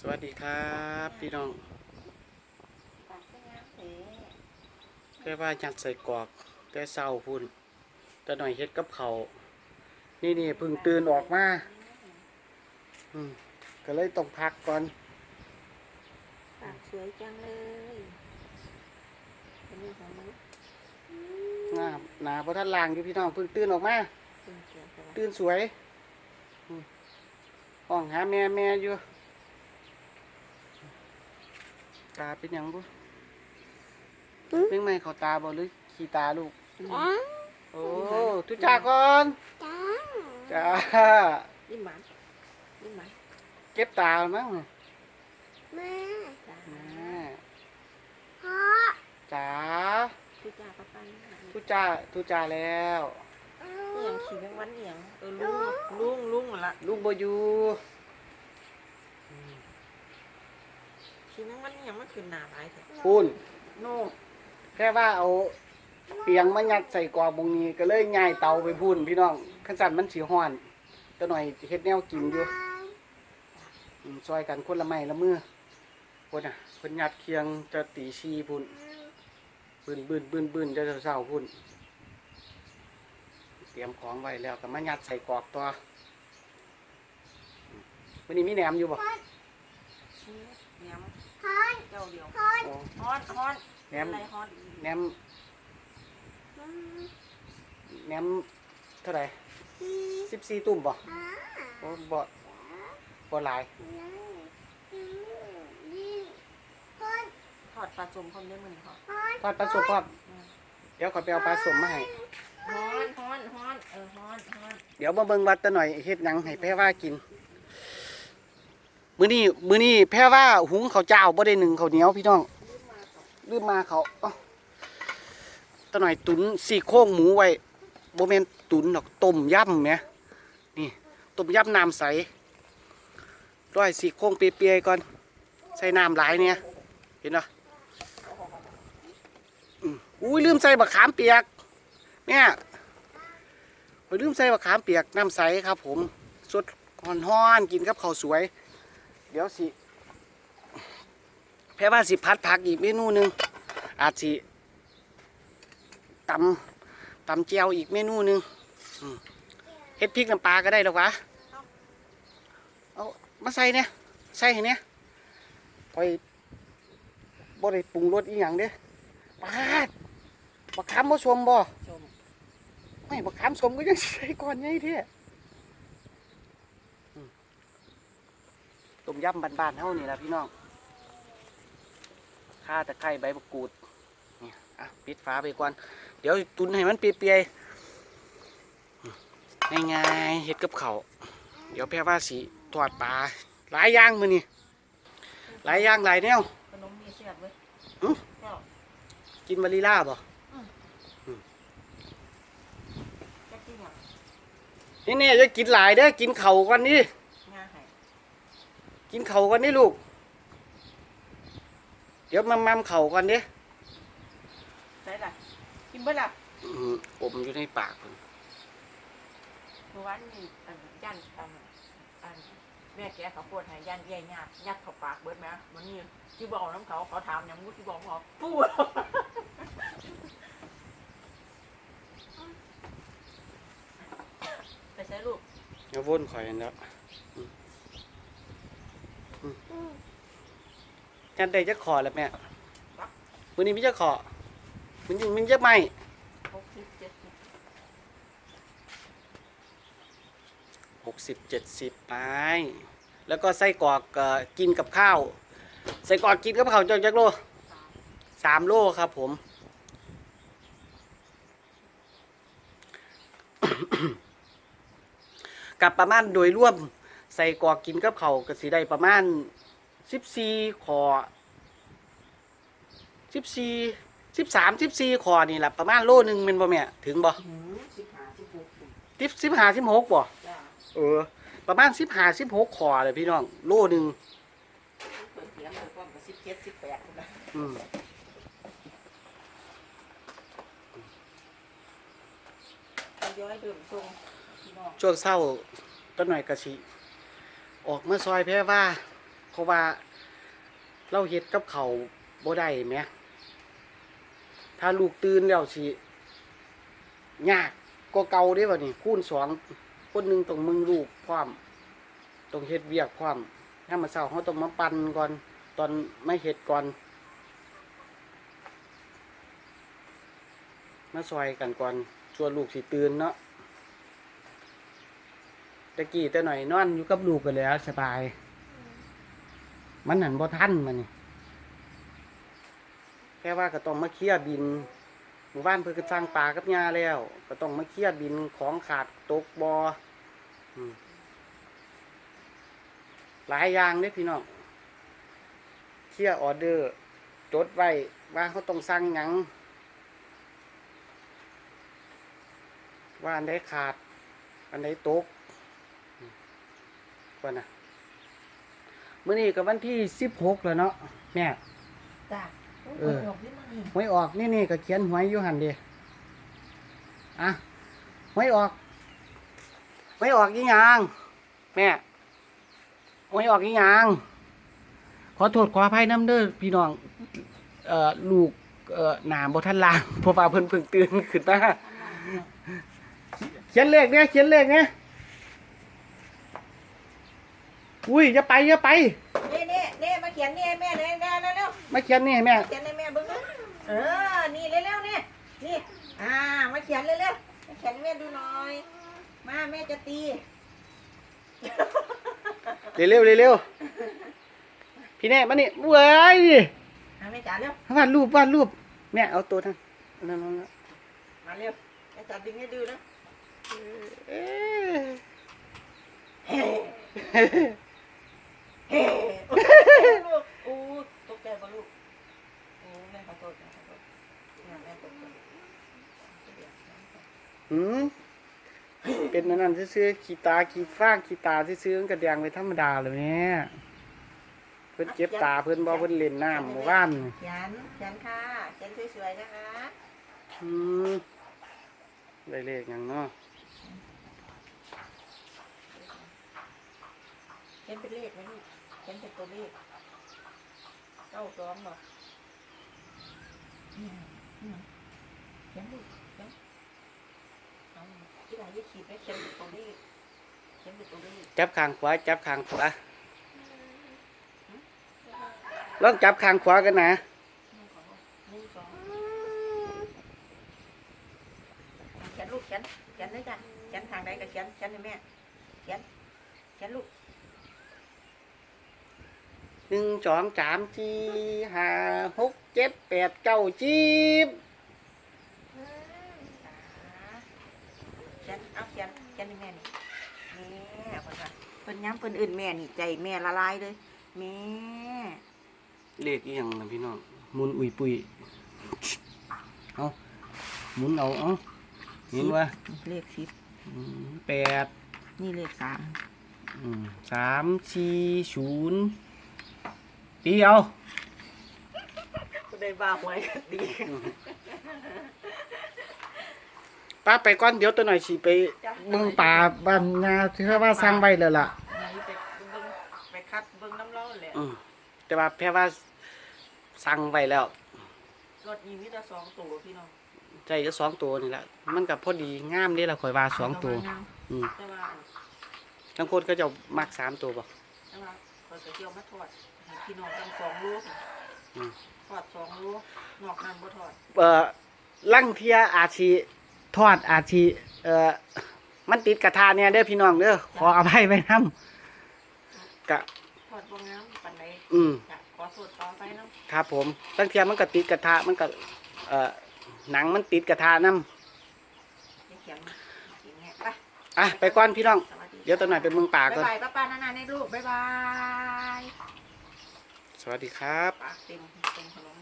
สวัสดีครับพี่น้องแค่ว่ายัดใส่กรอกแต่เศร้าพุ่นแต่หน่อยเฮ็ดกับเขาวนี่นี่เพึ่งตื่นออกมาอืมก็เลยต้องพักก่อนปากสวยจังเลยเป็นนี่ของมึงหน้าหนาพระท่านลางอยู่พี่น้องเพึ่งตื่นออกมาเป็นเสียงสวยตื่นสวยอืมห้องหาแม่แม่อยู่ ตาเป็นหยังบุเป็นไหมเขาตาบ่หรือขี้ตาลูกโอ้ทุจาก่อนจ้าจ้ายิ้มหวานยิ้มหวานเก็บตามั้งแม่จ้าแม่พ่อจ๋าทุจ้าป้าป้าทุจ่าทุจ่าแล้วเอาเอียงขี่แมงวันเอียงเออลุงลุงลุงหมดละลูกบอยู่ ขี่แมงวันเอียงมันขึ้นหนาหลายเถอะพูนโน่แค่ว่าเอาเปียงมายัดใส่กรอบวงนี้ก็เลยง่ายเตาไปพูนพี่น้องขันสันมันสีห้อนแต่หน่อยเฮ็ดแนวกินอยู่อืมซอยกันคนละไม้ละมือคนอะเพิ่นยัดเคียงจะตีชีพุ่นบืนบืนบืนบืนจะเศร้าๆพุ่นเตรียมของไว้แล้วก็มายัดใส่กรอบตัวอืมวันนี้มีแหนมอยู่บ่เนียมพ่อเจ้าเดียวพ่ออ๋อฮอนฮอนแหนมอะไรฮอนแหนมแหนมเท่าไหร่สิบสี่ตุ่มบ่อ่าโอ้บ่บ่หลายนี่พ่อทอดปลาจุ่มพร้อมด้วยมือนี่ฮอนพ่อทอดปลาสดพร้อมเดี๋ยวขอยไปเอาปลาสมมาให้ฮอนฮอนฮอนเออฮอนฮอนเดี๋ยวมาเบิ่งวัดตะหน่อยเฮ็ดหยังให้แพ้ว่ากิน มื้อนี้มื้อนี้แพ้ว่าหุงเขาเจ้าบ่ได้หนึ่งเขาเหนียวพี่น้องลืมมาเขาตะหน่อยตุนสี่โครงหมูไว้โบ่แม่นตุนดอกต้มยำแหมนี่ต้มยำน้ำใสร้อยสี่โครงเปียๆก่อนใส่น้ำหลายเนี่ยเห็นบ่อืมอุ้ยลืมใส่บักขามเปียกเนี่ยไปลืมใส่มะขามเปียกน้ำใสครับ ผมสดฮ้อนๆกินกับข้าวสวย ดี๋ยวสิแพ่ว่าสิพัดผักอีกเมนูหนึ่งอาจสิตำตำเจียวอีกเมนูหนึ่งอืมเฮ็ดพริกน้ำปลาก็ได้หรอกวะเอามาใส่เนี่ยใส่ให้เนี่ยไปบ่ได้ปรุงรสอีหยังเด้ปาดบักขามบ่ชมบ่ชมไม่บักขามสมก็ยังใส่ก่อนไงเท่อืม ต้มยำบ้านๆเท่านี่แหละพี่น้องข้าตะไคร้ใบมะกรูดนี่อะปิดฝาไปก่อน เดี๋ยวตุนให้มันเปียกๆง่ายๆเฮ็ดกับเขาวเดี๋ยวแพ่ว่าสีทอดปลาหลายอย่างมือนี่หลายอย่างหลายแนวขนมมีเสียบเว้ยอื้อเจ้ากินวาลีล่าบ่จะกินหยังนี่เนี่ยจะกินหลายเด้อกินเข่าวก่อนนี่ง่าให้ กินเข่าวก่อนนี่ลูก เดี๋ยวมัมมัมเข่าวก่อนเด้ใส่ละกินเบิดละอืมอมอยู่ในปากพุ่นเมื่อวานนี่อันยันอันอันแม่แกเขาปวดให้ยันเยี่ยญาติยัดเข้าปากเบิดไหมมันนี่ที่บอกน้ำเขาเขาถามอย่างงู้ที่บอกเขาปูดไปใช้ลูก เดี๋ยววนข่อยนั่นแหล้ว อืมจันได้จะขอแล้วแม่วันนี้มีจะขอมันมันจะไหมหกสิบเจ็ดสิบหกสิบเจ็ดสิบไป แล้วก็ไส้กรอกกินกับข้าวใส่กรอกกินกับข้าวจักจักโลสามสามโลครับผม กับประมาณโดยร่วม ใส่กรอกกินกับเขาวก็สิได้ประมาณสิบสี่ขอสิบสี่สิบสามสิบสี่ขอนี่แหละประมาณโลหนึ่งเป็นบ่แม่ถึงบ่หืมสิบห้าสิบหกสิบสิบห้าสิบหกบ่จ้าเออ ประมาณสิบห้าสิบหกขอเลยพี่น้องโลหนึ่งเคยเถียงเลยว่ามันสิบเจ็ดสิบแปดนะอืมทยอยเดิมทรงพี่น้องช่วงเศร้าต้นหน่อยกะสิ ออกเมื่อซอยแพ้ว่า เพราะว่า เราเฮ็ดกับเขาบ่ได้แหมถ้าลูกตื่นแล้วสิยากก็เก่าเด้บ่ะนี่คูณสองคนหนึ่งต้องมึงลูกพร้อมต้องเฮ็ดเวียกพร้อมยามมื้อเช้าเราต้องมาปั่นก่อน ตอนไม่เฮ็ดก่อน มาซอยกันก่อนชวนลูกสิตื่นเนาะ ตะกี้แต่หน่อยนอนอยู่กับลูกกันแล้วสบาย มันหันบ่ทันมันนี่แค่ว่าก็ต้องมาเคลียร์บินหมู่บ้านเพิ่นก็สร้างปลากับยาแล้ว ก็ต้องมาเคลียร์บินของขาดตกบอ่อืมหลายอย่างเด้พี่น้องเคลียร์ออเดอร์ จดไว้ว่าเขาต้องสั่งหยังว่าอันใดขาด อันใดตก ก่อนนะมื้อนี้ก็วันที่สิบหกแล้วเนาะแม่ จ้าเออ หวยกที่มันนี่หวยออกนี่นี่ก็เขียนหวยอยู่หันเดีอะหวยออกหวยออกยี่หยางแม่หวยออกยี่หยางขอโทษขออภัยน้ำเด้อพี่น้องเอ่อลูกเอ่อหนามบทันลางเพราะว่าเพิ่นเพิ่งตื่นขึ้นมาเขียนเลขเนี่ยเขียนเลขเนี่ย อุ้ยอย่าไปอย่าไปเน่เน่เน่มาเขียนนี่ให้แม่เลยแม่เร็วเร็วมาเขียนนี่ให้แม่ เขียนให้แม่เบิ้งนะเออ นี่เร็วเร็วๆนี่นี่ อ่า มาเขียนเร็วเร็วๆมาเขียนให้แม่ดูหน่อย มาแม่จะตี เร็วเร็วเร็วๆพี่แน่มานี่เว้ยอ่าแม่จ๋าเร็ว วาดรูปวาดรูปแม่เอาตัวท่านนั่นนั่นนั่นมาเร็วแม่จ๋าดึงให้ดูนะ เอ๊ะ เฮ้เฮ้ลูกอู้ตกใจปะลูกโอ้แม่ขอโทษแม่ขอโทษแม่แม่ตกใจหืมเป็นนั่นนั่นซื้อๆขี้ตาขี้ฟ้างขี้ตาซื้อๆมันกระแดงไปธรรมดาเลยแม่เพิ่นเจ็บตาเพิ่นบ่เพิ่นเล่นน้ำเมื่อวานนี่เขียนเขียนค่ะเขียนสวยๆนะคะอืมได้เลขหยังเนาะ เขียนเป็นเลขไหมลูกเขียนเป็นตัวเลขเก้าสองบ่อืมอืมเขียนลูกเขียนเอาที่ไหนยี่ขีดไหมเขียนเป็นตัวเลขเขียนเป็นตัวเลขจับข้างขวาจับข้างขวาลองจับข้างขวากันนะหนึ่งสองหนึ่งสองเขียนลูกเขียนเขียนเลยจ้ะเขียนทางใดก็เขียนเขียนให้แม่เขียนเขียนลูก หนึ่งสองสามสี่ห้าหกเจ็ดแปดเก้าจีบเขียนเอาเขียนเขียนให้แม่นี่แม่คนละเพิ่นย้ำเพิ่นอื่นแม่นี่ใจแม่ละลายเลยแม่เลขอีหยังนะพี่น้องหมุนอุยปุยเอาหมุนเอาเอาเห็นว่าเลขสิบแปดนี่เลขสามอืมสามสี่ศูนย์ ตีเอาได้บ้าหวยก็ดีป้าไปก่อนเดี๋ยวตัวหน่อยสิไปเบิ่งป่าบ้านนาที่เขาว่าสร้างไว้แล้วล่ะไหนไปเบิ่งไปคัดเบิ่งน้ำเล่าแหละอืมแต่ว่าแพ่ว่าสั่งไว้แล้ว รถยีมีแต่สองตัวพี่น้องใจจะสองตัวนี่แหละมันกับพอดีงามเด้ละข่อยว่าสองตัว อืมแต่ว่าทั้งคนก็จะมักสามตัวบ่แต่ว่าคอยจะเที่ยวมาทอด ให้พี่น้องทั้งสองลูกอืม ทอดสองลูกนอกนั้นบ่ทอดเอ่อลังเทียอาชีทอดอาชีเอ่อมันติดกระทะเนี่ยเด้อพี่น้องเด้อขออภัยไว้นำกะ ทอดบ่งามปานใดอืม จ้ะขอโทษขอไปน้ำครับผมลังเทียมันก็ติดกระทะมันก็เอ่อหนังมันติดกระทะนํเขียนเขียนเนี่ยไปอะไปก่อนพี่น้อง สวัสดีเดี๋ยวตัวหน่อยไปเมืองป่าบ๊ายก่อนบายป้าป้านานาในลูกบ๊ายบายส วัสดีครับ ปากเต็มเต็มขนม